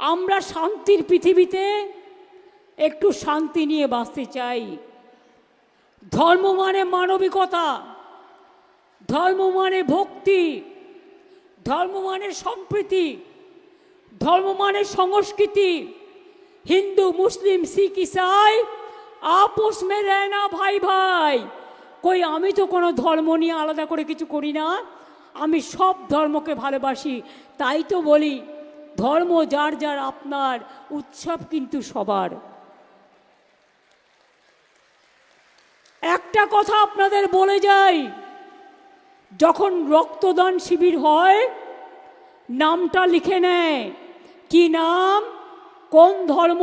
আমরা শান্তির পৃথিবীতে একটু শান্তি নিয়ে বাঁচতে চাই। ধর্ম মানে মানবিকতা, ধর্ম মানে ভক্তি, ধর্ম মানে সম্প্রীতি, ধর্ম মানে সংস্কৃতি। হিন্দু, মুসলিম, শিখ, ইসাই, আপোষ মে না ভাই ভাই। কই, আমি তো কোনো ধর্ম নিয়ে আলাদা করে কিছু করি না। আমি সব ধর্মকে ভালোবাসি, তাই তো বলি। ধর্ম যার যার আপনার উৎসব কিন্তু সবার। একটা কথা আপনাদের বলে যাই, যখন রক্তদান শিবির হয়, নামটা লিখে নেয়, কি নাম, কোন ধর্ম,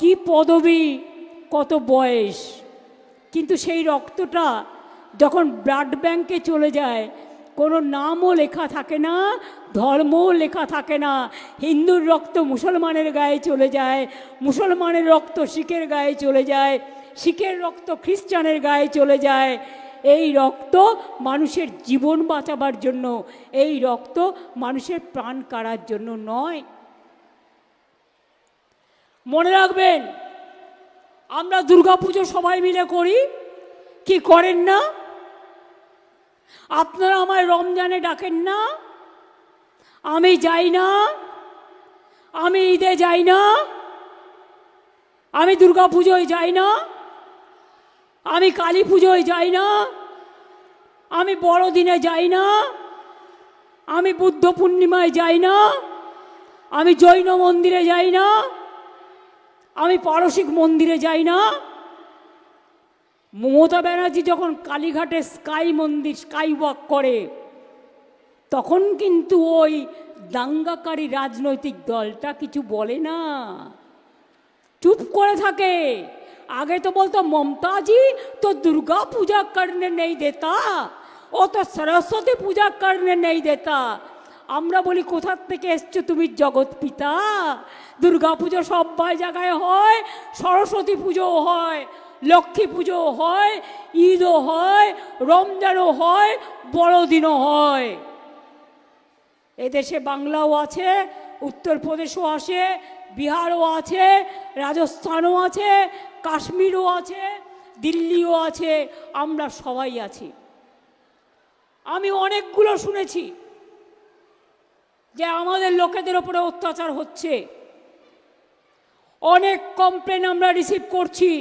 কি পদবি, কত বয়স। কিন্তু সেই রক্তটা যখন ব্লাড ব্যাংকে চলে যায় কোনো নামও লেখা থাকে না, ধর্মও লেখা থাকে না। হিন্দুর রক্ত মুসলমানের গায়ে চলে যায়, মুসলমানের রক্ত শিখের গায়ে চলে যায়, শিখের রক্ত খ্রিস্টানের গায়ে চলে যায়। এই রক্ত মানুষের জীবন বাঁচাবার জন্য, এই রক্ত মানুষের প্রাণ কাড়ার জন্য নয়। মনে রাখবেন, আমরা দুর্গাপুজো সবাই মিলে করি, কি করেন না? আপনারা আমায় রমজানে ডাকেন না। আমি যাই না। আমি ঈদে যাই না। আমি দুর্গা পুজোয় যাই না। আমি কালী পুজোয় যাই না। আমি বড়দিনে যাই না। আমি বুদ্ধ পূর্ণিমায় যাই না। আমি জৈন মন্দিরে যাই না। আমি পারসিক মন্দিরে যাই না। মমতা ব্যানার্জি যখন কালীঘাটে স্কাই মন্দির স্কাই ওয়াক করে, তখন কিন্তু ওই দাঙ্গাকারী রাজনৈতিক দলটা কিছু বলে না। চুপ করে থাকে। আগে তো বলতো, মমতাজি, তো দুর্গা পূজা করনে নেই দেতা, ও তো সরস্বতী পূজা করনে নেই দেতা। আমরা বলি কোথার থেকে এসছো তুমি জগৎ পিতা? দুর্গা পুজো জায়গায় হয়, সরস্বতী পুজোও হয়। লক্ষ্মী পুজোও হয়, ঈদও হয়, রমজানও হয়, বড়দিনও হয়। এদেশে বাংলাও আছে, উত্তরপ্রদেশও আছে, বিহারও আছে, রাজস্থানও আছে, কাশ্মীরও আছে, দিল্লিও আছে, আমরা সবাই আছি। আমি অনেকগুলো শুনেছি যে আমাদের লোকেদের ওপরে অত্যাচার হচ্ছে। অনেক কমপ্লেন আমরা রিসিভ করছি।